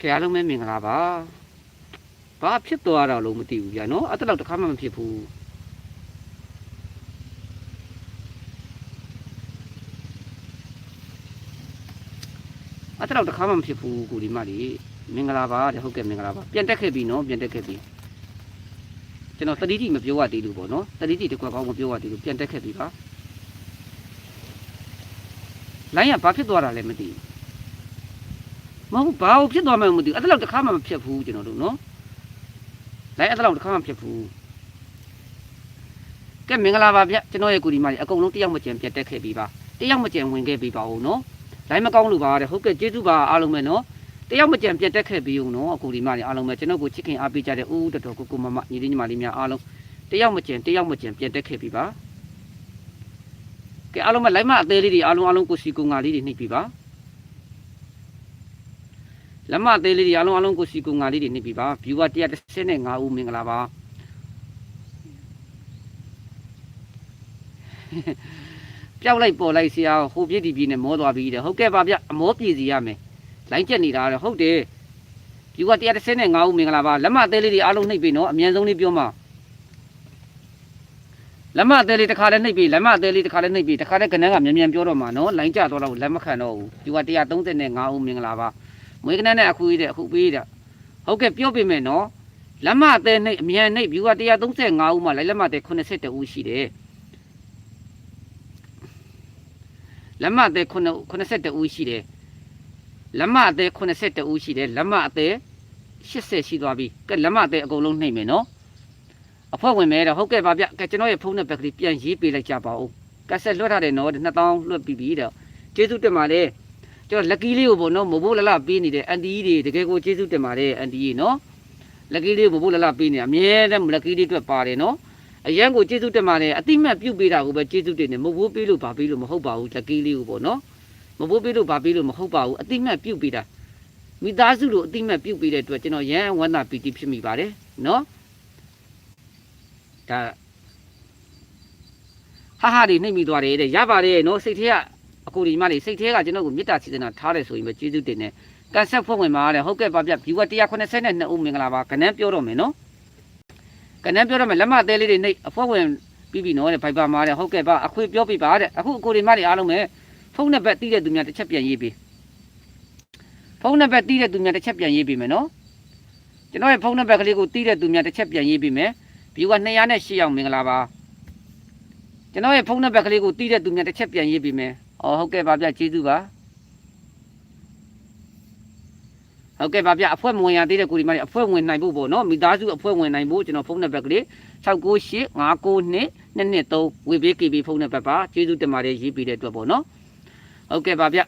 ကဲအားလုံးပဲမင်္ဂလာပါဘာဖြစ်သွားတာလို့မသိဘူးဗျာနော်အဲ့တလောက်တစ်ခါမှမဖြစ်ဘူးအဲ့တလောက်တစ်ခါမှမဖြစ်ဘူးကိုဒီမလေးမင်္ဂလာပါတဲ့ဟုတ်ကဲ့မင်္ဂလာပါပြန်တက်ခဲ့ပြီနော်ပြန်တက်ခဲ့ပြီကျွန်တော်တတိတိမပြောရသေးလို့ပေါ့နော်တတိတိတစ်ခွက်ကောင်းမပြောရသေးလို့ပြန်တက်ခဲ့ပြီပါလိုင်းကဘာဖြစ်သွားတာလဲမသိဘူး မဟုတ်ဘာလို့ဖြစ်သွားမှန်းမသိဘူးအဲ့ဒါတော့တစ်ခါမှမဖြစ်ဘူးကျွန်တော်တို့နော်လိုက်အဲ့ဒါတော့တစ်ခါမှမဖြစ်ဘူးကဲမင်္ဂလာပါဗျကျွန်တော်ရဲ့ကိုဒီမကြီးအကုန်လုံးတယောက်မကျန်ပြတ်တက်ခဲ့ပြီပါတယောက်မကျန်ဝင်ခဲ့ပြီပါဦးနော်လိုက်မကောင်းလို့ပါတဲ့ဟုတ်ကဲ့ကျေးဇူးပါအားလုံးပဲနော်တယောက်မကျန်ပြတ်တက်ခဲ့ပြီဦးနော်အကိုဒီမကြီးအားလုံးပဲကျွန်တော်ကိုချစ်ခင်အားပေးကြတဲ့ဦးတော်တော်ကိုကိုမမညီလေးညီမလေးများအားလုံးတယောက်မကျန်တယောက်မကျန်ပြတ်တက်ခဲ့ပြီပါကဲအားလုံးပဲလိုက်မအသေးလေးတွေအားလုံးအားလုံးကိုစီကိုငါလေးတွေနှိပ်ပြီပါ လက်မသေးလေးတွေအားလုံးအားလုံးကိုစီကူငါလေးတွေနှိပ်ပြီပါ viewer 135ဦးမင်္ဂလာပါပျောက်လိုက်ပေါ်လိုက်ဆရာဟိုပြည့်ဒီပြည့်နဲ့မောသွားပြီတဲ့ဟုတ်ကဲ့ပါဗျအမောပြည်စီရမယ်လိုင်းကျက်နေတာတဲ့ဟုတ်တယ် viewer 135ဦးမင်္ဂလာပါလက်မသေးလေးတွေအားလုံးနှိပ်ပြီနော်အမြန်ဆုံးလေးပြောမှာလက်မသေးလေးတစ်ခါလည်းနှိပ်ပြီလက်မသေးလေးတစ်ခါလည်းနှိပ်ပြီတစ်ခါလည်းကနန်းကမြန်မြန်ပြောတော့မှာနော်လိုင်းကျသွားတော့လက်မခံတော့ဘူး viewer 135ဦးမင်္ဂလာပါ မွေးကနန်းနဲ့အခုကြီးတဲ့အခုပေးတဲ့ဟုတ်ကဲ့ပြောပြမယ်နော်လက်မအသေးနှိပ်အမြန်နှိပ် view က135ဦးမှလိုက်လက်မအသေး82ဦးရှိတယ်လက်မအသေး82ဦးရှိတယ်လက်မအသေး82ဦးရှိတယ်လက်မအသေး80ရှိသွားပြီကဲလက်မအသေးအကုန်လုံးနှိပ်မယ်နော်အဖွဲ့ဝင်မဲတော့ဟုတ်ကဲ့ပါဗျကဲကျွန်တော်ရဲ့ဖုန်းနံပါတ်ကလေးပြန်ရေးပေးလိုက်ကြပါဦးကက်ဆက်လွှတ်ထားတယ်နော်2000လွှတ်ပြီးပြီတဲ့ကျေးဇူးတင်ပါတယ် ကျွန်တော်လက်ကီးလေးကိုပေါ့နော်မဘိုးလလပေးနေတယ်အန်တီကြီးတွေတကယ်ကိုကျေးဇူးတင်ပါတယ်အန်တီကြီးနော်လက်ကီးလေးကိုမဘိုးလလပေးနေအမြဲတမ်းလက်ကီးလေးအတွက်ပါတယ်နော်အရန်ကိုကျေးဇူးတင်ပါတယ်အတိမတ်ပြုတ်ပေးတာကိုပဲကျေးဇူးတင်တယ်မဘိုးပေးလို့ဗာပေးလို့မဟုတ်ပါဘူးလက်ကီးလေးကိုပေါ့နော်မဘိုးပေးလို့ဗာပေးလို့မဟုတ်ပါဘူးအတိမတ်ပြုတ်ပေးတာမိသားစုလိုအတိမတ်ပြုတ်ပေးတဲ့အတွက်ကျွန်တော်ရန်ဝမ်းသာပီတိဖြစ်မိပါတယ်နော်ဒါဟာဟာတွေနှိမ့်မိသွားတယ်တဲ့ရပါတယ်နော်စိတ်ထဲက အကိုဒီမလေးစိတ်ထဲကကျွန်တော်ကိုမေတ္တာစေတနာထားတယ်ဆိုရင်ပဲကျေးဇူးတင်တယ်ကန်ဆက်ဖွဲ့ဝင်ပါတဲ့ဟုတ်ကဲ့ပါဗျဘီဝတ်182ဦးမင်္ဂလာပါကနန်းပြောတော့မယ်နော်ကနန်းပြောတော့မယ်လက်မသေးလေးတွေနှိပ်အဖွဲ့ဝင်ပြီးပြီနော်တဲ့ဘိုက်ပါမာတဲ့ဟုတ်ကဲ့ပါအခွေပြောပြပါတဲ့အခုအကိုဒီမလေးအားလုံးပဲဖုန်းနံပါတ်တီးတဲ့သူများတစ်ချက်ပြန်ရေးပေးဖုန်းနံပါတ်တီးတဲ့သူများတစ်ချက်ပြန်ရေးပေးမယ်နော်ကျွန်တော်ရဲ့ဖုန်းနံပါတ်ကလေးကိုတီးတဲ့သူများတစ်ချက်ပြန်ရေးပေးမယ်ဘီဝတ်208ရောက်မင်္ဂလာပါကျွန်တော်ရဲ့ဖုန်းနံပါတ်ကလေးကိုတီးတဲ့သူများတစ်ချက်ပြန်ရေးပေးမယ်။ အော်ဟုတ်ကဲ့ပါဗျကျေးဇူးပါ။ဟုတ်ကဲ့ပါဗျအဖွဲ့မဝင်ရသေးတဲ့ကိုဒီမလေးအဖွဲ့ဝင်နိုင်ဖို့ပေါ့နော်မိသားစုအဖွဲ့ဝင်နိုင်ဖို့ကျွန်တော်ဖုန်းနံပါတ်ကလေး698599223ဝေဘေး KB ဖုန်းနံပါတ်ပါကျေးဇူးတင်ပါတယ်ရေးပေးတဲ့အတွက်ပေါ့နော်။ဟုတ်ကဲ့ပါဗျ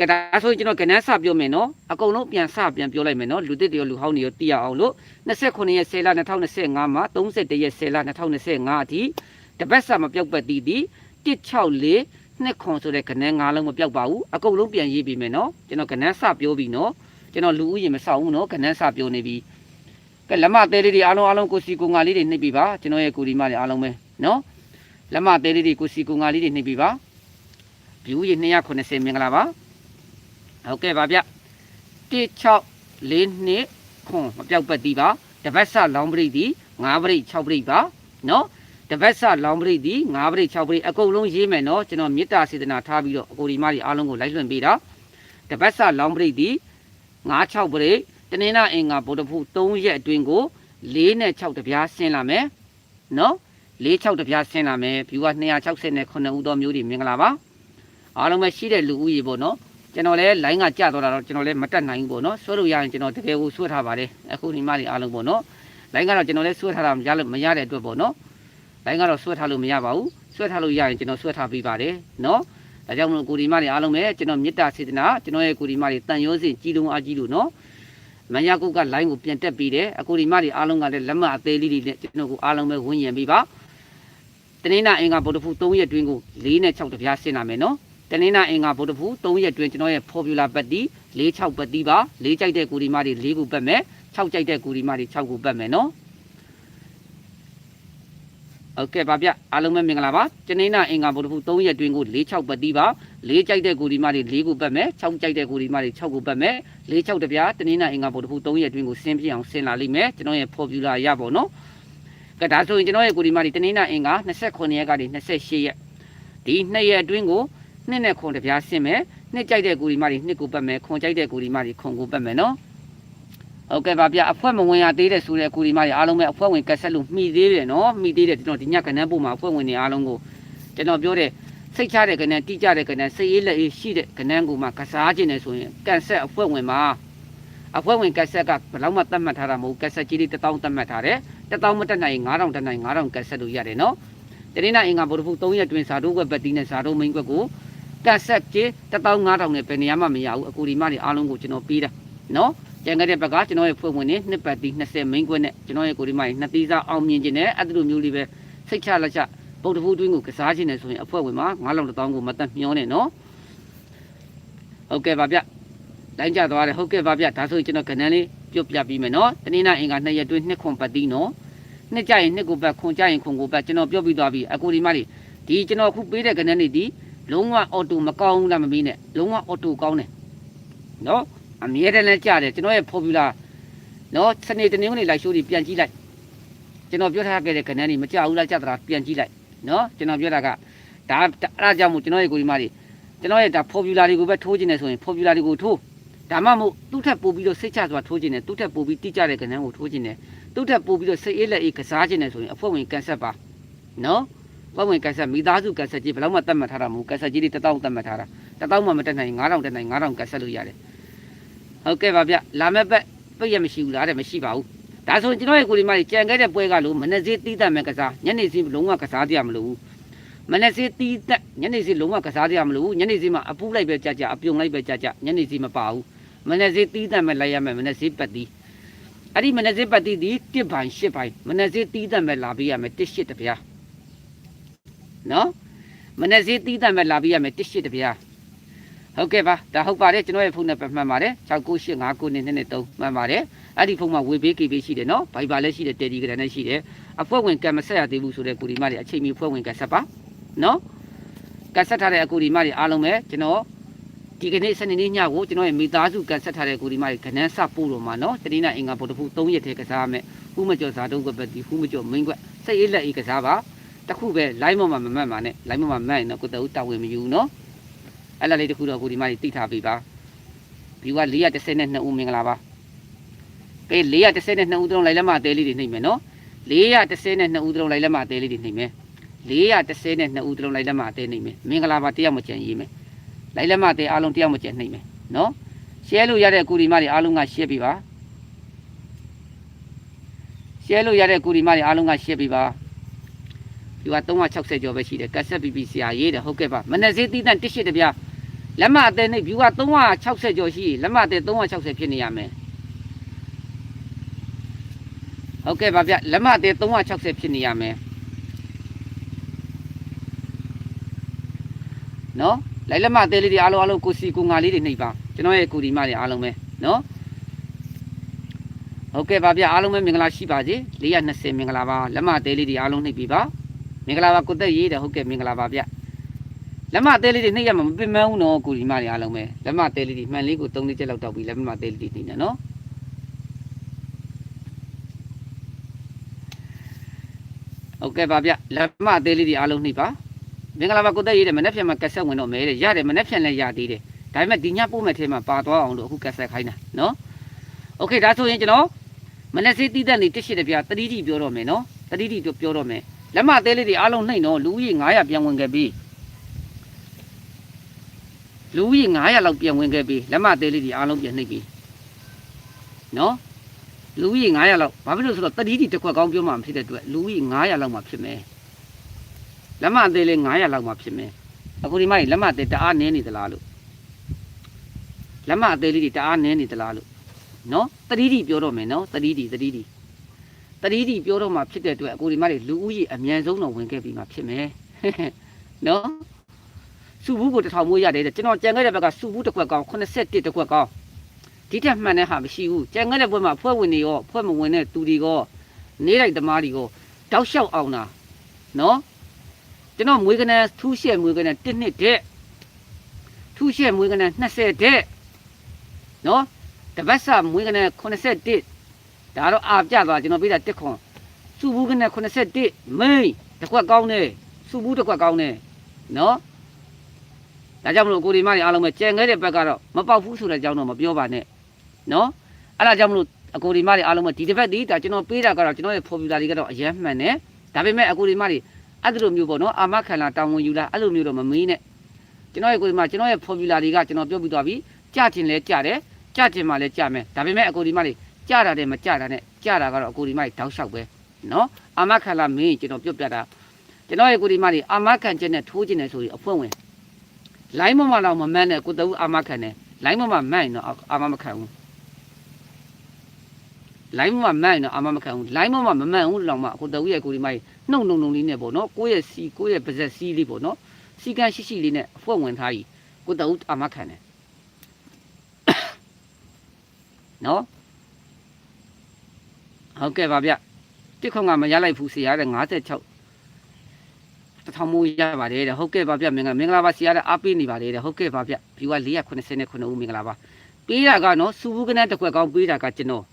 ကဒါဆိုရင်ကျွန်တော်ကနန်းစပြောမယ်နော်အကုန်လုံးပြန်စပြန်ပြောလိုက်မယ်နော်လူတစ်တရောလူဟောင်းတွေရောတည်ရအောင်လို့29ရက်10လ2025မှာ31ရက်10လ2025အထိတပတ်စာမပြောက်ပတ်တည်တည်164 နှစ်ခွန်ဆိုတဲ့ကနန်းငါးလုံးမပြောက်ပါဘူးအကုန်လုံးပြန်ရေးပြီးမယ်နော်ကျွန်တော်ကနန်းစပြောပြီးနော်ကျွန်တော်လူဦးရေမဆောင်ဘူးနော်ကနန်းစပြောနေပြီကဲလက်မသေးလေးတွေအားလုံးအားလုံးကိုစီကိုငါလေးတွေနှိပ်ပြီးပါကျွန်တော်ရဲ့ကိုဒီမတွေအားလုံးပဲနော်လက်မသေးလေးတွေကိုစီကိုငါလေးတွေနှိပ်ပြီးပါဘီဦးရေ290မင်္ဂလာပါဟုတ်ကဲ့ပါဗျ16လေးနှစ်ခွန်မပြောက်ပတ်တီးပါတပတ်စလောင်းပရိတ်ဒီ9ပရိတ်6ပရိတ်ပါနော် တပတ်စလောင်းပရိတ်ဒီ9ပရိတ်6ပရိတ်အကုန်လုံးရေးမယ်နော်ကျွန်တော်မေတ္တာစေတနာထားပြီးတော့အကိုဒီမကြီးအားလုံးကိုလိုက်လွှင့်ပေးတာတပတ်စလောင်းပရိတ်ဒီ9 6ပရိတ်တနင်္လာအင်္ဂါဗုဒ္ဓဖူ3ရက်အတွင်းကို4နဲ့6တပြားဆင်းလာမယ်နော်4 6တပြားဆင်းလာမယ်ဘီက269ဦးသောမျိုးတွေမင်္ဂလာပါအားလုံးပဲရှိတဲ့လူဦးရေပေါ့နော်ကျွန်တော်လည်း line ကကြတော့တာတော့ကျွန်တော်လည်းမတက်နိုင်ဘူးပေါ့နော်ဆွဲလို့ရရင်ကျွန်တော်တကယ်ကိုဆွဲထားပါတယ်အခုဒီမကြီးအားလုံးပေါ့နော် line ကတော့ကျွန်တော်လည်းဆွဲထားတာမရလို့မရတဲ့အတွက်ပေါ့နော် လိုင်းကတော့ဆွဲထားလို့မရပါဘူးဆွဲထားလို့ရရင်ကျွန်တော်ဆွဲထားပေးပါတယ်နော်ဒါကြောင့်မလို့ကိုဒီမတွေအားလုံးပဲကျွန်တော်မေတ္တာစေတနာကျွန်တော်ရဲ့ကိုဒီမတွေတန်ရိုးစင်ကြီးလုံးအားကြီးလို့နော်မန်ရကုတ်ကလိုင်းကိုပြန်တက်ပြီးတယ်အကိုဒီမတွေအားလုံးကလည်းလက်မအသေးလေးတွေနဲ့ကျွန်တော်ကိုအားလုံးပဲဝန်းရံပေးပါတနင်္လာအင်္ဂါဗုဒ္ဓဖူ3ရက်တွင်းကို4နဲ့6တပြားဆင်းလာမယ်နော်တနင်္လာအင်္ဂါဗုဒ္ဓဖူ3ရက်တွင်းကျွန်တော်ရဲ့ formula ပတ်တီ4 6ပတ်တီပါ4ကြိုက်တဲ့ကိုဒီမတွေ4ကိုပတ်မယ်6ကြိုက်တဲ့ကိုဒီမတွေ6ကိုပတ်မယ်နော် ဟုတ်ကဲ့ပါဗျအားလုံးပဲမင်္ဂလာပါကျနေနာအင်္ဂါဗုဒ္ဓဖူ3ရက်တွင်ကို46ပတ်တီးပါ4ကြိုက်တဲ့ကိုဒီမတွေ4ခုပတ်မယ်6ကြိုက်တဲ့ကိုဒီမတွေ6ခုပတ်မယ်4 6တပြားတနေနာအင်္ဂါဗုဒ္ဓဖူ3ရက်တွင်ကိုဆင်းပြအောင်ဆင်းလာလိမ့်မယ်ကျွန်တော်ရဲ့ formula ရပါတော့ကဲဒါဆိုရင်ကျွန်တော်ရဲ့ကိုဒီမတွေတနေနာအင်္ဂါ29ရက်ကနေ28ရက်ဒီ2ရက်အတွင်းကိုနှစ်နဲ့ခွန်တပြားဆင်းမယ်နှစ်ကြိုက်တဲ့ကိုဒီမတွေနှစ်ကိုပတ်မယ်ခွန်ကြိုက်တဲ့ကိုဒီမတွေခွန်ကိုပတ်မယ်နော် ဟုတ်ကဲ့ပါဗျအဖွဲမဝင်ရသေးတဲ့ဆိုတဲ့ကိုဒီမတွေအားလုံးပဲအဖွဲဝင်ကက်ဆက်လို့မှီသေးတယ်နော်မှီသေးတယ်ကျွန်တော်ဒီညကနန်းပုံမှာအဖွဲဝင်တွေအားလုံးကိုကျွန်တော်ပြောတဲ့စိတ်ချတဲ့ကနန်းတိကျတဲ့ကနန်းစိတ်အေးလက်အေးရှိတဲ့ကနန်းကိုမှကစားခြင်းနဲ့ဆိုရင်ကန်ဆက်အဖွဲဝင်မှာအဖွဲဝင်ကက်ဆက်ကဘယ်လောက်မှသတ်မှတ်ထားတာမဟုတ်ကက်ဆက်ကြီးလေး1000သတ်မှတ်ထားတယ်1000မတက်နိုင်9000တက်နိုင်9000ကက်ဆက်လို့ရတယ်နော်တနေ့နာအင်္ဂါဗုဒ္ဓဖူ3ရက်တွင်ဇာတုကွက်ပတ်တီးနဲ့ဇာတုမိန်ကွက်ကိုကက်ဆက်ကြီး15000နဲ့ဘယ်နေရာမှမရဘူးအကူဒီမတွေအားလုံးကိုကျွန်တော်ပေးတာနော် ကျန်ခဲ့တဲ့ဘက်ကကျွန်တော်ရဲ့ဖွဲ့ဝင်နေနှစ်ပတ်တီ20မိန်းခွက်နဲ့ကျွန်တော်ရဲ့ကိုဒီမိုင်းနှစ်သီးစားအောင်မြင်ခြင်းနဲ့အဲ့လိုမျိုးလေးပဲစိတ်ချလက်ချပုတ်တဖူးတွင်းကိုကစားခြင်းနဲ့ဆိုရင်အဖွဲ့ဝင်မှာ9000တောင်းကိုမတက်မျောနဲ့နော်ဟုတ်ကဲ့ပါဗျတိုင်းကြသွားတယ်ဟုတ်ကဲ့ပါဗျဒါဆိုရင်ကျွန်တော်ကဏ္ဍလေးပြုတ်ပြပြီးမယ်နော်တနေ့နာအင်္ဂါနှစ်ရက်တွင်းနှစ်ခွန်ပတ်တီနော်နှစ်ကြရင်နှစ်ကိုပတ်ခွန်ကြရင်ခွန်ကိုပတ်ကျွန်တော်ပြုတ်ပြီးသွားပြီအကူဒီမလေးဒီကျွန်တော်အခုပေးတဲ့ကဏ္ဍလေးဒီလုံးဝအော်တိုမကောင်းဘူးလားမမီးနဲ့လုံးဝအော်တိုကောင်းတယ်နော် အမြဲတမ်းလည်းကြားတယ်ကျွန်တော်ရဲ့ formula နော်စနေတနင်္ဂနွေလိုက်ရှိုးတွေပြန်ကြည့်လိုက်ကျွန်တော်ပြောထားခဲ့တဲ့ကဏ္ဍတွေမကြဘူးလားကြသလားပြန်ကြည့်လိုက်နော်ကျွန်တော်ပြောတာကဒါအဲ့ဒါကြောင့်မို့ကျွန်တော်ရဲ့ကိုဒီမတွေကျွန်တော်ရဲ့ဒါ formula တွေကိုပဲထိုးခြင်းနဲ့ဆိုရင် formula တွေကိုထိုးဒါမှမဟုတ်သူ့ထက်ပိုပြီးတော့စိတ်ချစွာထိုးခြင်းနဲ့သူ့ထက်ပိုပြီးတိကျတဲ့ကဏ္ဍကိုထိုးခြင်းနဲ့သူ့ထက်ပိုပြီးတော့စိတ်အေးလက်အေးကစားခြင်းနဲ့ဆိုရင်အဖွဲ့ဝင်ကန်ဆက်ပါနော်အဖွဲ့ဝင်ကန်ဆက်မိသားစုကန်ဆက်ကြီးဘယ်တော့မှတတ်မှတ်ထားတာမဟုတ်ကန်ဆက်ကြီးတွေ1000တတ်မှတ်ထားတာ1000မှမတက်နိုင်9000တက်နိုင်9000ကန်ဆက်လို့ရတယ် ဟုတ်ကဲ့ပါဗျလာမဲ့ဘက်ပြည့်ရမရှိဘူးလားတဲ့မရှိပါဘူးဒါဆိုရင်ကျွန်တော်ရဲ့ကိုဒီမကြီးကြံခဲ့တဲ့ပွဲကလို့မနေ့စေးတီးတတ်မဲ့ကစားညနေစေးလုံးဝကစားတရားမလို့ဘူးမနေ့စေးတီးတတ်ညနေစေးလုံးဝကစားတရားမလို့ဘူးညနေစေးမှာအပူလိုက်ပဲကြာကြာအပြုံလိုက်ပဲကြာကြာညနေစေးမပါဘူးမနေ့စေးတီးတတ်မဲ့လိုက်ရမယ်မနေ့စေးပတ်တီးအဲ့ဒီမနေ့စေးပတ်တီးဒီတစ်ပိုင်းရှစ်ပိုင်းမနေ့စေးတီးတတ်မဲ့လာပေးရမယ်တစ်ရှစ်တပြားနော်မနေ့စေးတီးတတ်မဲ့လာပေးရမယ်တစ်ရှစ်တပြား ဟုတ်ကဲ့ပါဒါဟုတ်ပါတယ်ကျွန်တော်ရဲ့ဖုန်းနံပါတ်မှန်ပါတယ်69859နဲ့3မှန်ပါတယ်အဲ့ဒီဖုန်းမှာဝေပေးကေပေးရှိတယ်နော်ဗိုက်ဘာလည်းရှိတယ်တယ်ဒီဂရမ်လည်းရှိတယ်အဖွဲ့ဝင်ကံမဆက်ရသေးဘူးဆိုတဲ့ကိုဒီမတွေအချိန်မီအဖွဲ့ဝင်ကဆက်ပါနော်ကဆက်ထားတဲ့အကူဒီမတွေအားလုံးပဲကျွန်တော်ဒီကနေ့စနေနေ့ညကိုကျွန်တော်ရဲ့မိသားစုကဆက်ထားတဲ့ကိုဒီမတွေခဏန်းစပို့လို့မှာနော်တတိနာအင်္ဂါဗုဒ္ဓဖူ3ရက်ထဲကစားမယ်ဥမကျော်ဇာတုံးကပတ်တီဥမကျော်မင်းကွက်စိတ်အေးလက်အေးကစားပါတခုပဲ line ပေါ်မှာမမှတ်ပါနဲ့ line ပေါ်မှာမှတ်ရင်တော့ကိုတအူတာဝန်မယူနော် အဲ့လားလေးတခုတော့ကိုဒီမကြီးတိထားပေးပါဘီက432ဦးမင်္ဂလာပါကဲ432ဦးတုံးလိုက်လက်မအသေးလေးတွေနှိပ်မယ်နော်432ဦးတုံးလိုက်လက်မအသေးလေးတွေနှိပ်မယ်432ဦးတုံးလိုက်လက်မအသေးနှိပ်မယ်မင်္ဂလာပါတယောက်မကြံရေးမယ်လိုက်လက်မအသေးအားလုံးတယောက်မကြံနှိပ်မယ်နော်ရှဲလို့ရတဲ့ကိုဒီမတွေအားလုံးကရှဲပေးပါရှဲလို့ရတဲ့ကိုဒီမတွေအားလုံးကရှဲပေးပါဒီက360ကျော်ပဲရှိတယ်ကက်ဆက် BBC ရာရေးတယ်ဟုတ်ကဲ့ပါမနေ့စေးတီးတန်တစ်ရှစ်တပြား လက်မအသေးနဲ့ view က360ကျော်ရှိရင်လက်မအသေး360ဖြစ်နေရမယ်ဟုတ်ကဲ့ပါဗျလက်မအသေး360ဖြစ်နေရမယ်နော်လိုက်လက်မအသေးလေးတွေအားလုံးအားလုံးကိုစီကိုငါလေးတွေနှိပ်ပါကျွန်တော်ရဲ့ကိုဒီမတွေအားလုံးပဲနော်ဟုတ်ကဲ့ပါဗျအားလုံးပဲမင်္ဂလာရှိပါစေ420မင်္ဂလာပါလက်မအသေးလေးတွေအားလုံးနှိပ်ပြီးပါမင်္ဂလာပါကိုသက်ရေးတယ်ဟုတ်ကဲ့မင်္ဂလာပါဗျ လက်မအသေးလေးတွေနှိပ်ရမှာမပင်မဘူးနော်ကိုဒီမတွေအားလုံးပဲလက်မအသေးလေးတွေမှန်လေးကို၃လေးချက်လောက်တောက်ပြီးလက်မအသေးလေးတွေနှိပ်နေနော်ဟုတ်ကဲ့ပါဗျလက်မအသေးလေးတွေအားလုံးနှိပ်ပါမင်္ဂလာပါကိုသက်ရေးတယ်မနေ့ဖြန်မှာကက်ဆက်ဝင်တော့မဲတဲ့ရတယ်မနေ့ဖြန်လည်းရသေးတယ်ဒါပေမဲ့ဒီညပို့မဲ့ထဲမှာပါသွားအောင်လို့အခုကက်ဆက်ခိုင်းတာနော်โอเคဒါဆိုရင်ကျွန်တော်မနေ့စေးတီးတဲ့နေတစ်ရှိတပြတတိတိပြောတော့မယ်နော်တတိတိပြောတော့မယ်လက်မအသေးလေးတွေအားလုံးနှိပ်နော်လူကြီး900ပြန်ဝင်ခဲ့ပြီ လူကြီး900လောက်ပြန်ဝင်ခဲ့ပြီလက်မသေးလေးတွေအားလုံးပြန်နှိပ်ပြီနော်လူကြီး900လောက်ဘာဖြစ်လို့ဆိုတော့တတိတိတစ်ခွက်ကောင်းပြောမှမဖြစ်တဲ့အတွက်လူကြီး900လောက်မှဖြစ်မယ်လက်မသေးလေး900လောက်မှဖြစ်မယ်အခုဒီမကြီးလက်မသေးတအားနင်းနေသလားလို့လက်မအသေးလေးတွေတအားနင်းနေသလားလို့နော်တတိတိပြောတော့မယ်နော်တတိတိတတိတိတတိတိပြောတော့မှဖြစ်တဲ့အတွက်အခုဒီမကြီးလူဦးကြီးအမြန်ဆုံးတော့ဝင်ခဲ့ပြီမှဖြစ်မယ်နော် စုဘူးကိုတစ်ထောင်မိုးရတယ်တဲ့ကျွန်တော်ကြံခဲ့တဲ့ဘက်ကစုဘူးတစ်ခွက်ကောင်း81တစ်ခွက်ကောင်းဒီတက်မှန်တဲ့ဟာမရှိဘူးကြံခဲ့တဲ့ဘက်မှာဖွဲ့ဝင်တွေရောဖွဲ့မဝင်တဲ့သူတွေရောနေလိုက်သမားတွေရောတောက်လျှောက်အောင်တာနော်ကျွန်တော်မွေးကနန်းထူးရှဲမွေးကနန်း1နှစ်တဲ့ထူးရှဲမွေးကနန်း20တဲ့နော်တပတ်စာမွေးကနန်း81ဒါတော့အာပြသွားကျွန်တော်ပြတာ1ခွန်စုဘူးကနန်း81မိန်တစ်ခွက်ကောင်းတယ်စုဘူးတစ်ခွက်ကောင်းတယ်နော် ဒါကြောင့်မလို့ကိုဒီမတွေအားလုံးပဲကြံခဲ့တဲ့ဘက်ကတော့မပေါက်ဘူးဆိုတဲ့အကြောင်းတော့မပြောပါနဲ့နော်အဲ့ဒါကြောင့်မလို့အကိုဒီမတွေအားလုံးပဲဒီတစ်ပတ်ဒီဒါကျွန်တော်ပေးတာကတော့ကျွန်တော်ရဲ့ formula တွေကတော့အရင်မှန်တယ်ဒါပေမဲ့အကိုဒီမတွေအဲ့ဒီလိုမျိုးပေါ့နော်အာမခံလာတောင်းဝင်ယူလာအဲ့လိုမျိုးတော့မမေးနဲ့ကျွန်တော်ရဲ့ကိုဒီမကျွန်တော်ရဲ့ formula တွေကကျွန်တော်ပြောပြသွားပြီကြကျင်လဲကြတယ်ကြကျင်မှလဲကြမယ်ဒါပေမဲ့အကိုဒီမတွေကြတာတဲ့မကြတာနဲ့ကြတာကတော့အကိုဒီမတွေတောက်လျှောက်ပဲနော်အာမခံလာမင်းကျွန်တော်ပြောပြတာကျွန်တော်ရဲ့ကိုဒီမတွေအာမခံချက်နဲ့ထိုးခြင်းနဲ့ဆိုရင်အဖွင့်ဝင် လိုင်းမမလောက်မမှန်းနဲ့ကိုတူအာမခံတယ်လိုင်းမမမှန်းရင်တော့အာမမခံဘူးလိုင်းမမမှန်တော့အမမခံဘူးလိုင်းမမမမှန်ဘူးလောင်မအခုတဝီရဲ့ကိုဒီမိုင်းနှုံနှုံနှုံလေးနဲ့ပေါ့နော်ကိုယ့်ရဲ့စီကိုယ့်ရဲ့ပါဇက်စီလေးပေါ့နော်စီကန်းရှိရှိလေးနဲ့အဖွက်ဝင်ထားကြီးကိုတဝူအမခံတယ်နော်ဟုတ်ကဲ့ပါဗျတစ်ခေါက်ကမရလိုက်ဘူးဆရာတဲ့56 တထောင်မိုးရပါတယ်တဲ့ဟုတ်ကဲ့ပါဗျမင်္ဂလာမင်္ဂလာပါဆရာတဲ့အားပေးနေပါတယ်တဲ့ဟုတ်ကဲ့ပါဗျဘီဝ489ဦးမင်္ဂလာပါပေးတာကနော်စူဘူးကနန်းတစ်ခွက်ကောင်းပေးတာကကျွန်တော်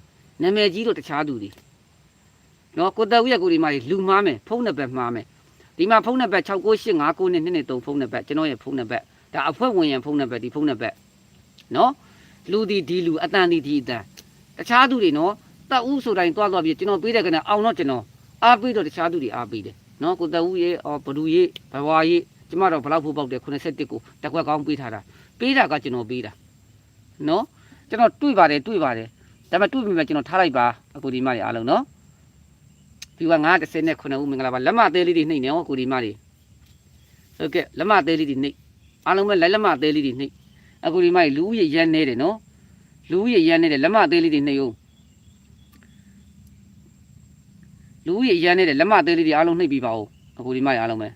နာမည်ကြီးတို့တခြားသူတွေနော်ကိုတက်ဦးရဲ့ကိုဒီမှာလူမားမယ်ဖုန်းနံပါတ်မှားမယ်ဒီမှာဖုန်းနံပါတ်6959နဲ့223ဖုန်းနံပါတ်ကျွန်တော်ရဲ့ဖုန်းနံပါတ်ဒါအဖွဲ့ဝင်ရန်ဖုန်းနံပါတ်ဒီဖုန်းနံပါတ်နော်လူဒီဒီလူအတန်ဒီဒီအတန်တခြားသူတွေနော်တက်ဦးဆိုတိုင်းတွားသွားပြီးကျွန်တော်ပေးတဲ့ကနေ့အောင်တော့ကျွန်တော်အားပေးတော့တခြားသူတွေအားပေးတယ် နော်ကိုတက်ဦးရဲ့အော်ဘလူရဲ့ဘဝရဲ့ကျမတော့ဘလောက်ဖို့ပေါက်တယ်81ကိုတက်ခွက်ကောင်းပေးထားတာပေးတာကကျွန်တော်ပေးတာနော်ကျွန်တော်တွေ့ပါတယ်တွေ့ပါတယ်ဒါပေမဲ့တွေ့ပြီမဲ့ကျွန်တော်ထားလိုက်ပါအကူဒီမတွေအားလုံးနော်ဒီက930နဲ့9ဦးမင်္ဂလာပါလက်မသေးလေးတွေနှိမ့်နေအောင်အကူဒီမတွေဟုတ်ကဲ့လက်မသေးလေးတွေနှိမ့်အားလုံးပဲလက်လက်မသေးလေးတွေနှိမ့်အကူဒီမတွေလူဦးရေရန်နေတယ်နော်လူဦးရေရန်နေတယ်လက်မသေးလေးတွေနှိမ့်အောင် လူဦးရေရန်နေတယ်လက်မသေးလေးတွေအားလုံးနှိမ့်ပြီးပါဦးအကူဒီမတွေအားလုံးပဲ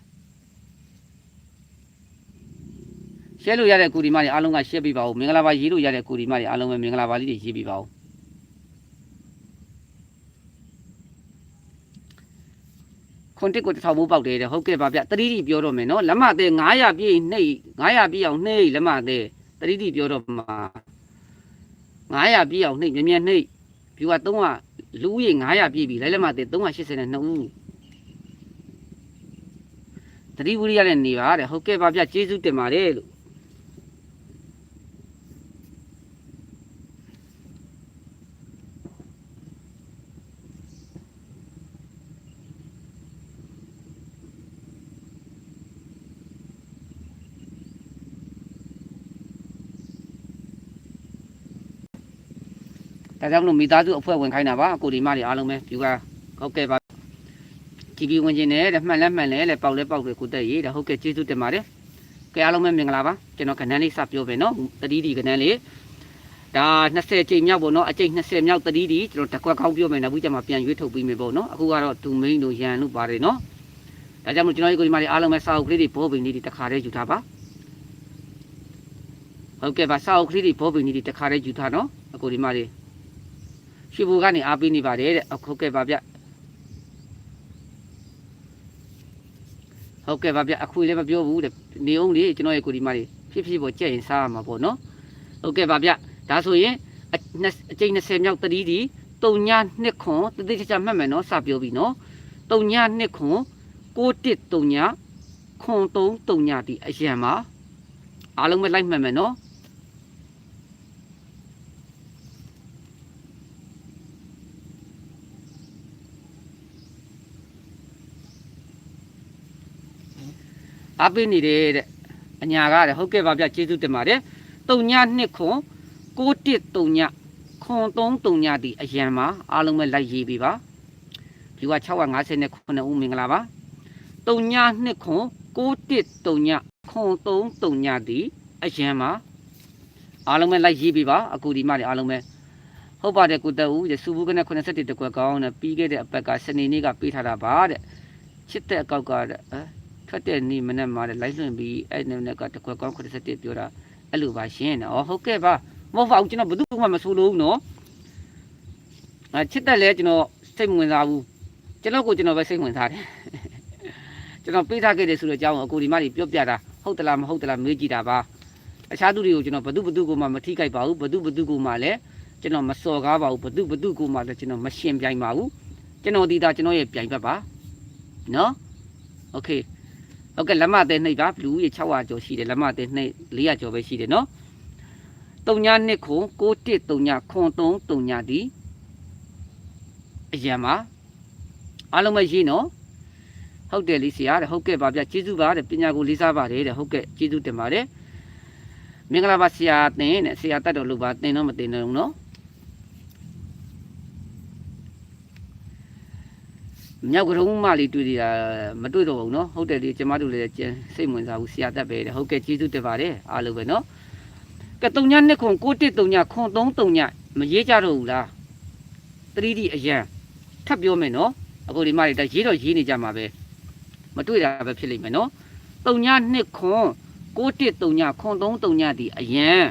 ရှဲလို့ရတဲ့ကူဒီမတွေအားလုံးကရှဲပြီးပါဦးမင်္ဂလာပါရေးလို့ရတဲ့ကူဒီမတွေအားလုံးပဲမင်္ဂလာပါလေးတွေရေးပြီးပါဦးခွန်တစ်ကိုတစ်ထောင်မိုးပေါက်တယ်တဲ့ဟုတ်ကဲ့ပါဗျတတိတိပြောတော့မယ်နော်လက်မသေး900ပြည့်နှိပ်900ပြည့်အောင်နှိပ်လက်မသေးတတိတိပြောတော့မှာ900ပြည့်အောင်နှိပ်မြဲမြဲနှိပ်ပြူက300 လူဦးရေ900ပြည့်ပြီလဲလက်မသေး382ဦးတတိဝိရိယနဲ့နေပါတဲ့ဟုတ်ကဲ့ပါဗျကျေးဇူးတင်ပါတယ်လို့ ကြောင့်မလို့မိသားစုအဖွဲ့ဝင်ခိုင်းတာပါအကိုဒီမတွေအားလုံးပဲပြူကဟုတ်ကဲ့ပါကြည်ပြီးဝင်ခြင်းနဲ့တဲ့မှန်လဲမှန်လဲလေပေါက်လဲပေါက်တယ်ကိုတက်ရေးတဲ့ဟုတ်ကဲ့ကျေးဇူးတင်ပါတယ်ကဲအားလုံးပဲမင်္ဂလာပါကျွန်တော်ခဏလေးစပြောပဲနော်တတိဒီခဏလေးဒါ20ချိန်မြောက်ပေါ့နော်အချိန်20မြောက်တတိဒီကျွန်တော်တကွက်ကောင်းပြောမယ်နောက်ပြီးကျမှပြန်ရွေးထုတ်ပြီးမယ်ပေါ့နော်အခုကတော့ဒူမိန်တို့ရန်တို့ပါတယ်နော်ဒါကြောင့်မလို့ကျွန်တော်ဒီကိုဒီမတွေအားလုံးပဲစာအုပ်ကလေးတွေဘောပင်လေးတွေတခါတည်းယူထားပါဟုတ်ကဲ့ပါစာအုပ်ကလေးတွေဘောပင်လေးတွေတခါတည်းယူထားနော်အကိုဒီမတွေ ရှိဘူကနေအားပေးနေပါတယ်တဲ့ဟုတ်ကဲ့ပါဗျဟုတ်ကဲ့ပါဗျအခုလည်းမပြောဘူးတဲ့နေအောင်လေကျွန်တော်ရဲ့ကိုဒီမလေးဖြစ်ဖြစ်ပေါ်ကြက်ရင်စားရမှာပေါ့နော်ဟုတ်ကဲ့ပါဗျဒါဆိုရင်အအကျိန်20မြောက်တတိဒီတုံညာနှစ်ခွန်တတိချာချာမှတ်မယ်နော်စပြောပြီနော်တုံညာနှစ်ခွန်61တုံညာခွန်3တုံညာဒီအရန်ပါအားလုံးပဲလိုက်မှတ်မယ်နော် အားပေးနေတယ်တဲ့အညာကတဲ့ဟုတ်ကဲ့ပါဗျကျေးဇူးတင်ပါတယ်တုံညနှစ်ခွန်61တုံညခွန်3တုံညဒီအရန်မှာအားလုံးပဲလိုက်ရေးပေးပါဒီက659ဦးမင်္ဂလာပါတုံညနှစ်ခွန်61တုံညခွန်3တုံညဒီအရန်မှာအားလုံးပဲလိုက်ရေးပေးပါအခုဒီမှလည်းအားလုံးပဲဟုတ်ပါတယ်ကိုတက်ဦးရစူဘူးကနဲ့87တကွက်ကောင်းနဲ့ပြီးခဲ့တဲ့အပတ်ကစနေနေ့ကပေးထားတာပါတဲ့ချစ်တဲ့အကောက်ကတဲ့အဲ ထွက်တဲ့နေ့မနေ့မှာလည်းလိုက်လွှင့်ပြီးအဲ့နေ့နဲ့ကတကွက်ကောင်း87ပြောတာအဲ့လိုပါရှင်နော်ဟုတ်ကဲ့ပါမဟုတ်ပါဘူးကျွန်တော်ဘယ်သူမှမဆိုလို့နော်အချစ်တက်လဲကျွန်တော်စိတ်မဝင်စားဘူးကျွန်တော်ကိုကျွန်တော်ပဲစိတ်ဝင်စားတယ် ကျွန်တော်ပေးထားခဲ့တယ်ဆိုတဲ့အကြောင်းကိုအကိုဒီမတွေပြောပြတာဟုတ်သလားမဟုတ်သလားမေးကြည့်တာပါအခြားသူတွေကိုကျွန်တော်ဘသူဘသူကိုမှမထိခိုက်ပါဘူးဘသူဘသူကိုမှလည်းကျွန်တော်မစော်ကားပါဘူးဘသူဘသူကိုမှလည်းကျွန်တော်မရှင်ပြိုင်ပါဘူးကျွန်တော်ဒီသားကျွန်တော်ရဲ့ပြိုင်ဘက်ပါနော်โอเค ဟုတ်ကဲ့လက်မသေးနှိပ်ပါဘလူးရေ600ကျော်ရှိတယ်လက်မသေးနှိပ်400ကျော်ပဲရှိတယ်နော်တုံညာနှစ်ခု61တုံညာခွန်3တုံညာဒီအရန်ပါအားလုံးပဲရှိနော်ဟုတ်တယ်လေးဆရာတဲ့ဟုတ်ကဲ့ပါဗျကျေးဇူးပါတဲ့ပညာကိုလေးစားပါတယ်တဲ့ဟုတ်ကဲ့ကျေးဇူးတင်ပါတယ်မင်္ဂလာပါဆရာတင်တဲ့ဆရာတတ်တော်လို့ပါတင်တော့မတင်တော့ဘူးနော် မြောက်ကရုံးမလေးတွေ့တာမတွေ့တော့ဘူးเนาะဟုတ်တယ်လေကျမတို့လည်းစိတ်ဝင်စားဘူးဆရာတက်ပဲတဲ့ဟုတ်ကဲ့ကျေးဇူးတင်ပါတယ်အားလုံးပဲเนาะကတုံညာနှစ်ခွန်ကိုတစ်တုံညာခွန်သုံးတုံညာမရေးကြတော့ဘူးလား 3D အရန်ထပ်ပြောမယ်เนาะအခုဒီမလေးတက်ရေးတော့ရေးနေကြမှာပဲမတွေ့တာပဲဖြစ်လိမ့်မယ်เนาะတုံညာနှစ်ခွန်ကိုတစ်တုံညာခွန်သုံးတုံညာဒီအရန်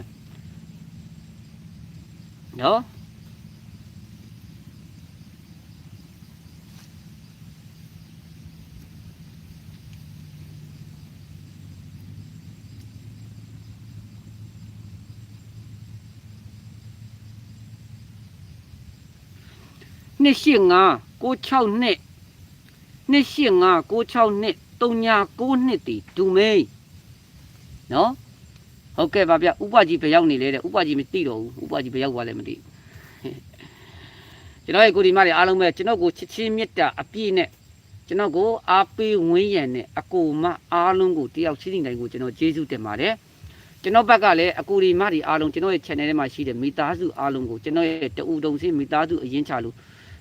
เนาะ 285 962 285 962 3992နှစ်တီဒူမိန်နော်ဟုတ်ကဲ့ပါဗျဥပကြီးဘယ်ရောက်နေလဲတဲ့ဥပကြီးမသိတော့ဘူးဥပကြီးဘယ်ရောက်သွားလဲမသိကျွန်တော်ရဲ့ကိုဒီမတွေအားလုံးပဲကျွန်တော်ကိုချစ်ချင်းမြတ်တာအပြည့်နဲ့ကျွန်တော်ကိုအားပေးဝန်းရံနဲ့အကိုမအားလုံးကိုတယောက်ချင်းစီတိုင်းကိုကျွန်တော်ကျေးဇူးတင်ပါတယ်ကျွန်တော်ဘက်ကလည်းအကူဒီမတွေအားလုံးကျွန်တော်ရဲ့ channel ထဲမှာရှိတဲ့မိသားစုအားလုံးကိုကျွန်တော်ရဲ့တူတုံစီမိသားစုအရင်ချလို့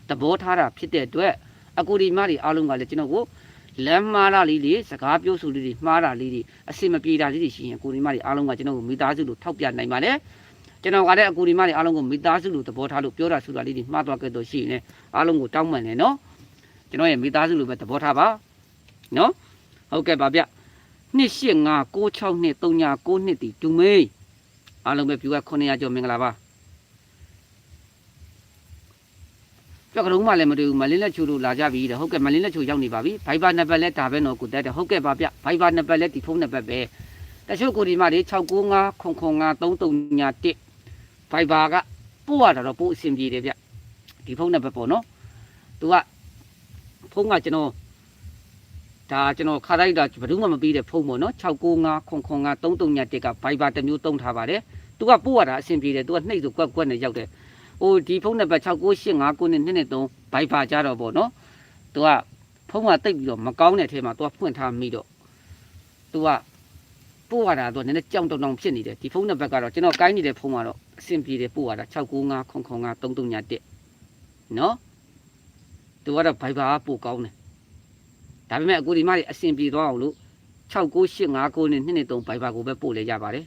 သဘောထားတာဖြစ်တဲ့အတွက်အကူဒီမတွေအားလုံးကလည်းကျွန်တော်ကိုလမ်းမားတာလေးတွေစကားပြောဆိုလေးတွေမှားတာလေးတွေအစင်မပြေတာလေးတွေရှိရင်အကူဒီမတွေအားလုံးကကျွန်တော်ကိုမိသားစုလို့ထောက်ပြနိုင်ပါတယ်ကျွန်တော်ကလည်းအကူဒီမတွေအားလုံးကိုမိသားစုလို့သဘောထားလို့ပြောတာဆိုတာလေးတွေမှားသွားခဲ့တော့ရှိရင်လည်းအားလုံးကိုတောင်းပန်တယ်နော်ကျွန်တော်ရဲ့မိသားစုလို့ပဲသဘောထားပါနော်ဟုတ်ကဲ့ပါဗျနှစ်၈၅96နှစ်39နှစ်တီတူမေးအားလုံးပဲပြူက900ကျော်မင်္ဂလာပါ ကြောက်ကလုံးမှလည်းမတွေ့ဘူးမလင်းလက်ချိုးလို့လာကြပြီတဲ့ဟုတ်ကဲ့မလင်းလက်ချိုးရောက်နေပါပြီဘိုင်ဘာနံပါတ်လဲဒါပဲတော့ကိုတက်တယ်ဟုတ်ကဲ့ပါဗျဘိုင်ဘာနံပါတ်လဲဒီဖုန်းနံပါတ်ပဲတချို့ကိုဒီမှာလေ695ခုံခုံ9 331ဘိုင်ဘာကပို့ရတာတော့ပို့အဆင်ပြေတယ်ဗျဒီဖုန်းနံပါတ်ပေါ့နော်သူကဖုန်းကကျွန်တော်ဒါကျွန်တော်ခါတိုင်းတာဘယ်သူမှမပြီးတဲ့ဖုန်းပေါ့နော်695ခုံခုံ9 331ကဘိုင်ဘာတစ်မျိုးတုံးထားပါတယ်သူကပို့ရတာအဆင်ပြေတယ်သူကနှိပ်ဆိုကွက်ကွက်နဲ့ရောက်တယ် အိုးဒီဖုန်းနံပါတ်69859နဲ့နှစ်နဲ့သုံးဘိုက်ဘာကြတော့ပေါ့နော်သူကဖုန်းကတိတ်ပြီးတော့မကောင်းတဲ့အထဲမှာသူကဖွင့်ထားမိတော့သူကပို့ရတာသူကနည်းနည်းကြောင်တောင်တောင်ဖြစ်နေတယ်ဒီဖုန်းနံပါတ်ကတော့ကျွန်တော်ကိုင်းနေတဲ့ဖုန်းကတော့အဆင်ပြေတယ်ပို့ရတာ69593393နော်သူကတော့ဘိုက်ဘာပို့ကောင်းတယ်ဒါပေမဲ့အခုဒီမှအဆင်ပြေသွားအောင်လို့69859နဲ့နှစ်နဲ့သုံးဘိုက်ဘာကိုပဲပို့လေရပါတယ်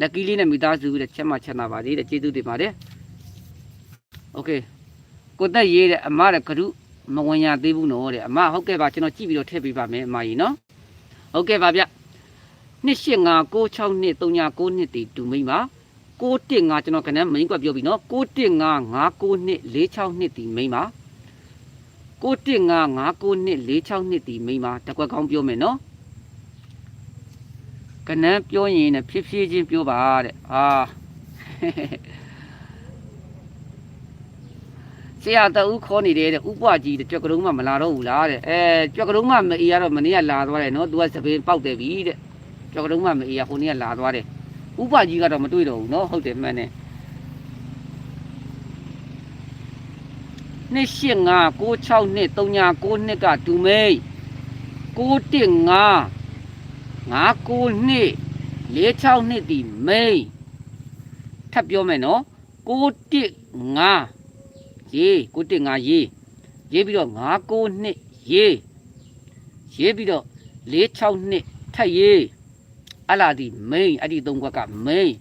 လက်ကီးလေးနဲ့မိသားစုတွေချက်မှချက်နာပါသေးတယ်ကျေးဇူးတင်ပါတယ် โอเคကိုတက်ရေးတဲ့အမတဲ့ကရုမဝင်ရသေးဘူးနော်တဲ့အမဟုတ်ကဲ့ပါကျွန်တော်ကြည့်ပြီးတော့ထည့်ပေးပါမယ်အမကြီးနော်ဟုတ်ကဲ့ပါဗျ28596နှစ်39နှစ်တီတူမိမ့်ပါ615ကျွန်တော်ခဏမိန်ကွက်ပြောပြီနော်61559နှစ်46နှစ်တီမိမ့်ပါ61559နှစ်46နှစ်တီမိမ့်ပါတကွက်ကောင်းပြောမယ်နော် ကနန်းပြောရင်လည်းဖြည်းဖြည်းချင်းပြောပါတဲ့ဟာ ဆရာတဦးခေါ်နေတယ်တဲ့ဥပကြီးတဲ့ကြွက်ကလုံးမမလာတော့ဘူးလားတဲ့အဲကြွက်ကလုံးမမအေးရတော့မနေ့ကလာသွားတယ်နော်သူကသပင်ပေါက်တယ်ပြီတဲ့ကြွက်ကလုံးမမအေးရဟိုနေ့ကလာသွားတယ်ဥပကြီးကတော့မတွေ့တော့ဘူးနော်ဟုတ်တယ်မှန်တယ်နှစ်ရှင်း5 96နှစ်39နှစ်ကဒူမိတ်615ငါကိုနှစ်၄6နှစ်ဒီမိန်ထပ်ပြောမယ်နော်ကိုတစ်ငါ ရေးကိုတစ်ငါရေးရေးပြီးတော့ငါကိုနှစ်ရေးရေးပြီးတော့၄6နှစ်ထပ်ရေးအလားဒီမိန်အဲ့ဒီသုံးခွက်ကမိန်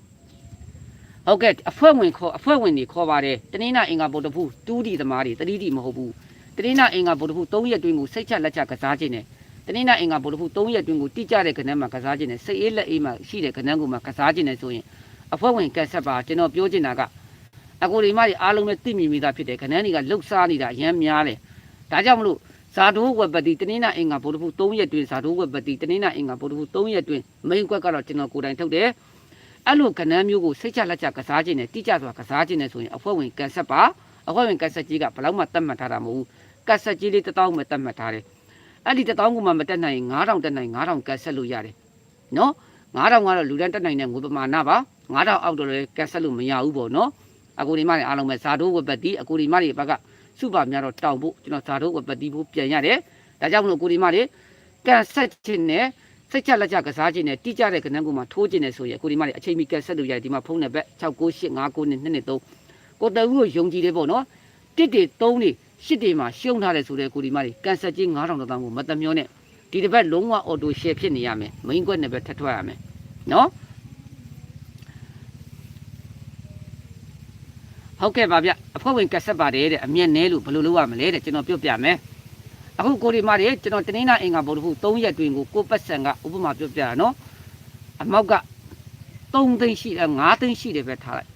ဟုတ်ကဲ့အဖွဲ့ဝင်ခေါ်အဖွဲ့ဝင်တွေခေါ်ပါတယ်တနင်္လာအင်္ဂါဗုဒ္ဓဖူးတူးဒီသမားတွေတတိတိမဟုတ်ဘူးတနင်္လာအင်္ဂါဗုဒ္ဓဖူး၃ရက်တွင်းကိုစိတ်ချလက်ချကစားခြင်းနဲ့တနင်္လာအင်္ဂါဗုဒ္ဓဖူး3ရက်တွင်ကိုတိကျတဲ့ကဏ္ဍမှာကစားခြင်းနဲ့စိတ်အေးလက်အေးမှာရှိတဲ့ကဏ္ဍကိုမှကစားခြင်းနဲ့ဆိုရင်အဖွဲ့ဝင်ကက်ဆက်ပါကျွန်တော်ပြောချင်တာက အကိုဒီမတွေအားလုံးနဲ့သိမြင်မိသားဖြစ်တဲ့ကဏ္ဍတွေကလှုပ်ရှားနေတာအများများတယ်ဒါကြောင့်မလို့ဇာတိုးဝက်ပတိတနင်္လာအင်္ဂါဗုဒ္ဓဖူ3ရက်တွင်ဇာတိုးဝက်ပတိတနင်္လာအင်္ဂါဗုဒ္ဓဖူ3ရက်တွင်မိန်ကွက်ကတော့ကျွန်တော်ကိုယ်တိုင်ထုတ်တယ်အဲ့လိုကဏ္ဍမျိုးကိုစိတ်ချလက်ချကစားခြင်းနဲ့တိကျစွာကစားခြင်းနဲ့ဆိုရင်အဖွဲ့ဝင်ကန်ဆက်ပါအဖွဲ့ဝင်ကန်ဆက်ကြီးကဘယ်လောက်မှတတ်မှတ်ထားတာမဟုတ်ဘူးကန်ဆက်ကြီးလေး1000မှတတ်မှတ်ထားတယ်အဲ့ဒီ1000ကိုမှမတက်နိုင်ရင်9000တက်နိုင်9000ကန်ဆက်လို့ရတယ်နော်9000ကတော့လူတန်းတက်နိုင်တဲ့ငွေပမာဏပါ9000အောက်တော့လည်းကန်ဆက်လို့မရဘူးပေါ့နော် အကူဒီမတွေအားလုံးပဲဇာတိုးဝက်ပတိအကူဒီမတွေဘက်ကစုပါများတော့တောင်းဖို့ကျွန်တော်ဇာတိုးဝက်ပတိဖို့ပြန်ရတယ်ဒါကြောင့်မလို့ကိုဒီမတွေကန်ဆက်ခြင်းနဲ့စိတ်ချလက်ချကစားခြင်းနဲ့တိကျတဲ့ကဏ္ဍကိုမှထိုးခြင်းနဲ့ဆိုရင်ကိုဒီမတွေအချိန်မီကန်ဆက်လို့ရတယ်ဒီမှာဖုန်းနံပါတ်69859နဲ့223ကိုတဝူကိုယုံကြည်တယ်ပေါ့နော်တစ်တွေ3တွေရှစ်တွေမှာရှုံးထားတယ်ဆိုတဲ့ကိုဒီမတွေကန်ဆက်ခြင်း9000တောင်းကိုမတမျောနဲ့ဒီတစ်ပတ်လုံးဝအော်တိုရှယ်ဖြစ်နေရမယ်မိန်ကွက်နဲ့ပဲထပ်ထွက်ရမယ်နော် ဟုတ်ကဲ့ပါဗျအဖွဲ့ဝင်ကက်ဆက်ပါတယ်တဲ့အမျက်နဲလို့ဘယ်လိုလုပ်ရမလဲတဲ့ကျွန်တော်ပြောပြမယ်အခုကိုဒီမာတွေကျွန်တော်တနင်္လာအင်္ဂါဗုဒ္ဓဖူ3ရက်တွင်ကိုကိုပတ်စံကဥပမာပြောပြတာနော်အမောက်က3သိန်းရှိတယ်5သိန်းရှိတယ်ပဲထားလိုက်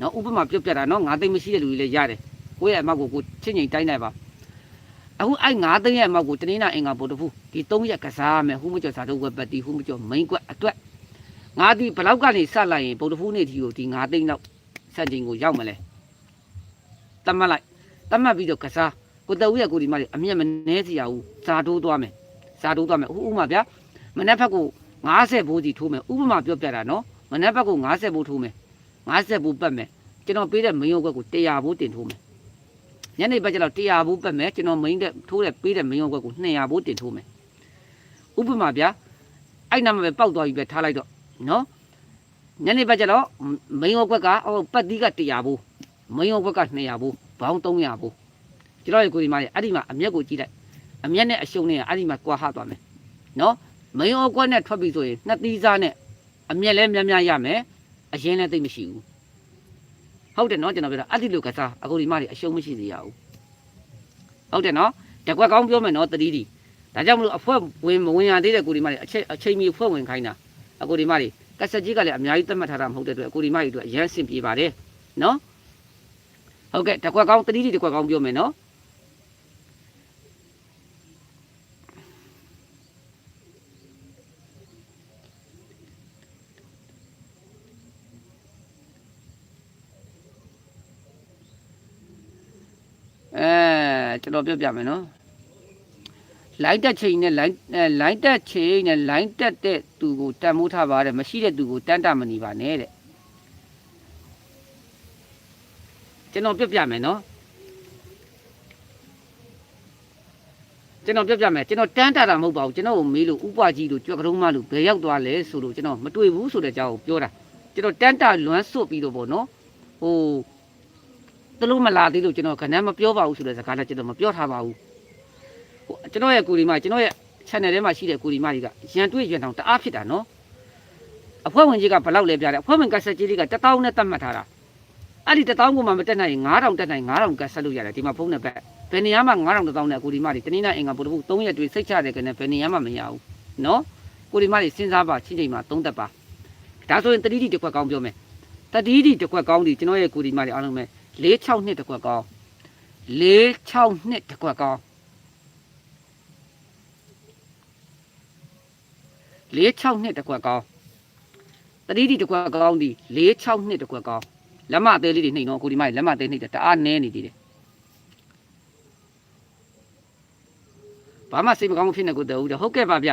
နော်ဥပမာပြောပြတာနော်5သိန်းမရှိတဲ့လူတွေလည်းရတယ်ကိုယ့်ရဲ့အမောက်ကိုကိုချင်းချင်းတိုင်းလိုက်ပါအခုအဲ့5သိန်းရဲ့အမောက်ကိုတနင်္လာအင်္ဂါဗုဒ္ဓဖူဒီ3ရက်ကစားရမယ်ဟူးမကျော်စာတော့ဝက်ပတ်တီဟူးမကျော်မိန်ကွက်အတွက်ငါဒီဘလောက်ကနေစလိုက်ရင်ဗုဒ္ဓဖူနေ့ဒီကိုဒီ5သိန်းလောက်စံချိန်ကိုရောက်မလဲ တတ်မှတ်လိုက်တတ်မှတ်ပြီးတော့ကစားကိုတဝူရဲ့ကိုဒီမလေးအမျက်မနှဲစီရဘူးဇာတိုးသွားမယ်ဇာတိုးသွားမယ်ဥဥမာဗျာမနေ့ဘက်ကို90ဘိုးစီထိုးမယ်ဥပမာပြောပြတာနော်မနေ့ဘက်ကို90ဘိုးထိုးမယ်90ဘိုးပတ်မယ်ကျွန်တော်ပေးတဲ့မင်းရုပ်ကွက်ကို100ဘိုးတင်ထိုးမယ်ညနေဘက်ကျတော့100ဘိုးပတ်မယ်ကျွန်တော်မိန်တဲ့ထိုးတဲ့ပေးတဲ့မင်းရုပ်ကွက်ကို200ဘိုးတင်ထိုးမယ်ဥပမာဗျာအဲ့နာမှာပဲပောက်သွားပြီပဲထားလိုက်တော့နော်ညနေဘက်ကျတော့မင်းရုပ်ကွက်ကဟိုပတ်သီးက100ဘိုး မင်းရုပ်ကွက်က200ဘိုးဘောင်း300ဘိုးကျွန်တော်ရဲ့ကိုဒီမလေးအဲ့ဒီမှာအမျက်ကိုကြည့်လိုက်အမျက်နဲ့အရှုံးနဲ့အဲ့ဒီမှာကွာဟသွားမယ်နော်မယုံအကွက်နဲ့ထွက်ပြီဆိုရင်နှစ်သီးစားနဲ့အမျက်လည်းများများရမယ်အရင်လည်းသိပ်မရှိဘူးဟုတ်တယ်နော်ကျွန်တော်ပြောတာအဲ့ဒီလိုကစားအခုဒီမလေးအရှုံးမရှိစေရဘူးဟုတ်တယ်နော်တကွက်ကောင်းပြောမယ်နော်တတိတီဒါကြောင့်မလို့အဖွဲဝင်မဝင်ရသေးတဲ့ကိုဒီမလေးအချိန်အချိန်မီဖွဲဝင်ခိုင်းတာအခုဒီမလေးကက်ဆက်ကြီးကလည်းအများကြီးသတ်မှတ်ထားတာမဟုတ်တဲ့အတွက်အခုဒီမလေးတို့အရန်ဆင်ပြေပါတယ်နော် ဟုတ်ကဲ့တကွက်ကောင်းတတိတီတကွက်ကောင်းပြောမယ်နော်အဲကျွန်တော်ပြောပြမယ်နော်လိုင်းတက်ချိန်နဲ့လိုင်းအဲလိုင်းတက်ချိန်နဲ့လိုင်းတက်တဲ့သူကိုတန်မိုးထားပါတယ်မရှိတဲ့သူကိုတန်တမနေပါနဲ့တဲ့ ကျွန်တော်ပြောပြမယ်နော်ကျွန်တော်ပြောပြမယ်ကျွန်တော်တန်းတာတာမဟုတ်ပါဘူးကျွန်တော်ကိုမေးလို့ဥပကြီးလို့ကြွက်ကတုံးမလို့ဘယ်ရောက်သွားလဲဆိုလို့ကျွန်တော်မတွေ့ဘူးဆိုတဲ့အကြောင်းကိုပြောတာကျွန်တော်တန်းတာလွမ်းစွတ်ပြီးတော့ဗောနော်ဟိုတလို့မလာသေးလို့ကျွန်တော်ခဏမပြောပါဘူးဆိုတဲ့စကားလည်းကျွန်တော်မပြောထားပါဘူးဟိုကျွန်တော်ရဲ့ကိုဒီမကျွန်တော်ရဲ့ channel ထဲမှာရှိတဲ့ကိုဒီမတွေကရန်တွေ့ရန်တောင်တအားဖြစ်တာနော်အဖွဲ့ဝင်ကြီးကဘယ်လောက်လဲပြတယ်အဖွဲ့ဝင်ကဆက်ကြီးလေးက1000နဲ့တတ်မှတ်ထားတာ အဲ့ဒီ1000ကိုမှမတက်နိုင်ရင်9000တက်နိုင်9000ကဆက်လို့ရတယ်ဒီမှာဖုန်းနဲ့ပဲဘယ်နေရာမှာ9000 1000နဲ့ကိုဒီမတွေတနင်္လာအင်္ဂါဗုဒ္ဓဘု3ရက်တွေ့စိတ်ချတယ်ကနေဘယ်နေရာမှမရဘူးနော်ကိုဒီမတွေစဉ်းစားပါချင်းချိန်မှာ3သက်ပါဒါဆိုရင်တတိတိတစ်ခွက်ကောင်းပြောမယ်တတိတိတစ်ခွက်ကောင်းဒီကျွန်တော်ရဲ့ကိုဒီမတွေအားလုံးပဲ46နှစ်တစ်ခွက်ကောင်း46နှစ်တစ်ခွက်ကောင်း46နှစ်တစ်ခွက်ကောင်းတတိတိတစ်ခွက်ကောင်းဒီ46နှစ်တစ်ခွက်ကောင်း လက်မအသေးလေးတွေနှိမ့်တော့ကိုဒီမကြီးလက်မအသေးနှိမ့်တယ်တအားနဲနေသေးတယ်ဘာမှစိတ်မကောင်းမဖြစ်နေကိုတည်းဟုတ်တယ်ဟုတ်ကဲ့ပါဗျ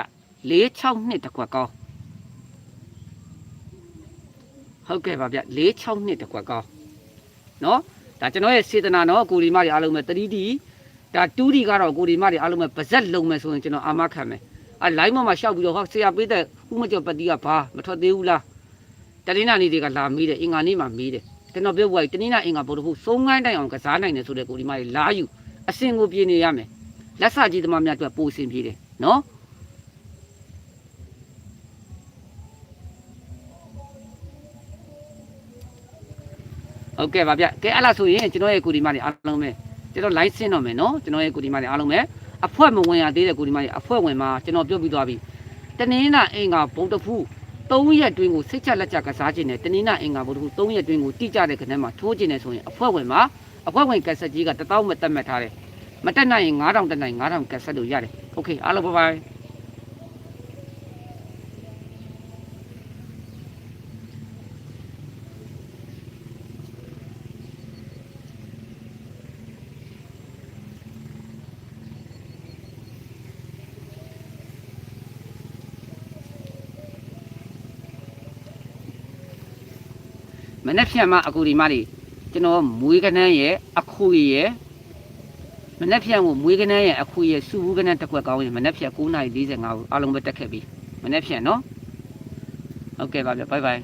46နှစ်တစ်ခွက်ကောင်းဟုတ်ကဲ့ပါဗျ46နှစ်တစ်ခွက်ကောင်းနော်ဒါကျွန်တော်ရဲ့စေတနာနော်ကိုဒီမတွေအားလုံးပဲ 3D ဒါ 2D ကတော့ကိုဒီမတွေအားလုံးပဲပါဇက်လုံးမယ်ဆိုရင်ကျွန်တော်အာမခံမယ်အဲ line မှာရှောက်ပြီးတော့ဟောဆရာပေးတဲ့ဥမကျော်ပတိကဘာမထွက်သေးဘူးလားတနင်္လာနေ့တွေကလာမေးတယ်အင်္ဂါနေ့မှာမေးတယ် ကျွန်တော်ပြောပွားတနင်္လာအင်္ဂါဗုဒ္ဓဘုသုံးငန်းတိုင်အောင်ကစားနိုင်တယ်ဆိုတဲ့ကိုဒီမတွေလာယူအစင်ကိုပြေနေရမယ်လက်စကြီးသမားများအတွက်ပိုစင်ပြေတယ်နော်ဟုတ်ကဲ့ပါဗျကဲအဲ့လားဆိုရင်ကျွန်တော်ရဲ့ကိုဒီမတွေအားလုံးပဲကျွန်တော် line ဆင်းတော့မယ်နော်ကျွန်တော်ရဲ့ကိုဒီမတွေအားလုံးပဲအဖွဲမဝင်ရသေးတဲ့ကိုဒီမတွေအဖွဲဝင်မှာကျွန်တော်ပြုတ်ပြီးသွားပြီတနင်္လာအင်္ဂါဗုဒ္ဓဖူ 3ရက်တွင်းကိုစိတ်ချလက်ချကစားခြင်းနဲ့တနင်္လာအင်္ဂါဗုဒ္ဓဖူ3ရက်တွင်းကိုတိကျတဲ့ခဏမှာထိုးခြင်းနဲ့ဆိုရင်အဖွဲဝင်မှာအဖွဲဝင်ကက်ဆက်ကြီးက1000မဲ့တက်မှတ်ထားတယ် မတက်နိုင်ရင်9000တက်နိုင်9000ကတ်ဆက်လို့ရတယ်โอเคအားလုံးဘိုင်ဘိုင် နေ့ဖြန်မှာအကူဒီမတွေကျွန်တော်မွေးကနန်းရဲ့အခုရဲ့မနေ့ဖြန်ကိုမွေးကနန်းရဲ့အခုရဲ့စူဘူးကနန်းတစ်ခွက်ကောင်းရင်မနေ့ဖြန်9:45အားလုံးပဲတက်ခဲ့ပြီမနေ့ဖြန်နော်ဟုတ်ကဲ့ပါဗျဘိုင်ဘိုင်